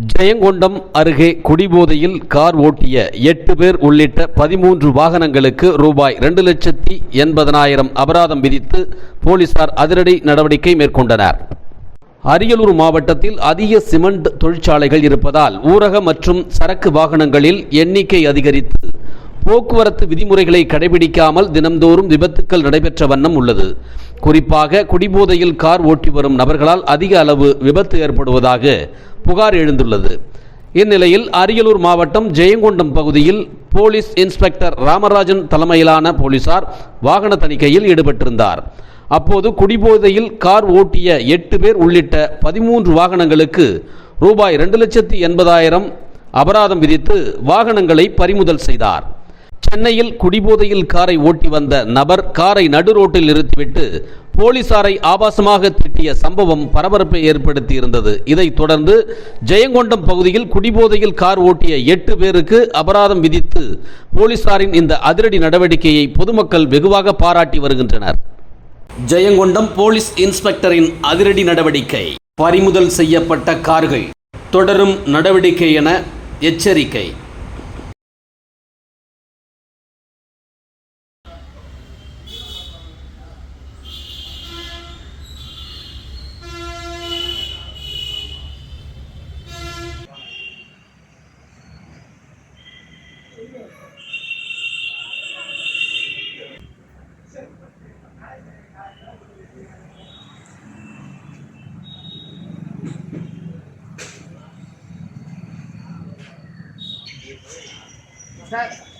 ஜெயங்கொண்டம் அருகே குடிபோதையில் கார் ஓட்டிய எட்டு பேர் உள்ளிட்ட பதிமூன்று வாகனங்களுக்கு ரூபாய் இரண்டு லட்சத்தி எண்பதனாயிரம் அபராதம் விதித்து போலீசார் அதிரடி நடவடிக்கை மேற்கொண்டனர். அரியலூர் மாவட்டத்தில் அதிக சிமெண்ட் தொழிற்சாலைகள் இருப்பதால் ஊரக மற்றும் சரக்கு வாகனங்களில் எண்ணிக்கை அதிகரித்து போக்குவரத்து விதிமுறைகளை கடைபிடிக்காமல் தினம்தோறும் விபத்துக்கள் நடைபெற்ற வண்ணம் உள்ளது. குறிப்பாக குடிபோதையில் கார் ஓட்டி வரும் நபர்களால் அதிக அளவு விபத்து ஏற்படுவதாக புகார் எழுந்துள்ளது. இந்நிலையில் அரியலூர் மாவட்டம் ஜெயங்கொண்டம் பகுதியில் போலீஸ் இன்ஸ்பெக்டர் ராமராஜன் தலைமையிலான போலீசார் வாகன தணிக்கையில் ஈடுபட்டிருந்தார். அப்போது குடிபோதையில் கார் ஓட்டிய எட்டு பேர் உள்ளிட்ட பதிமூன்று வாகனங்களுக்கு ரூபாய் ரெண்டு லட்சத்தி எண்பதாயிரம் அபராதம் விதித்து வாகனங்களை பறிமுதல் செய்தார். சென்னையில் குடிபோதையில் காரை ஓட்டி வந்த நபர் காரை நடு ரோட்டில் நிறுத்திவிட்டு போலீசாரை ஆபாசமாக திட்டிய சம்பவம் பரபரப்பை ஏற்படுத்தி இருந்தது இதைத் தொடர்ந்து ஜெயங்கொண்டம் பகுதியில் குடிபோதையில் கார் ஓட்டிய எட்டு பேருக்கு அபராதம் விதித்து போலீசாரின் இந்த அதிரடி நடவடிக்கையை பொதுமக்கள் வெகுவாக பாராட்டி வருகின்றனர். ஜெயங்கொண்டம் போலீஸ் இன்ஸ்பெக்டரின் அதிரடி நடவடிக்கை பறிமுதல் செய்யப்பட்ட கார்கள் தொடரும் நடவடிக்கை என எச்சரிக்கை. That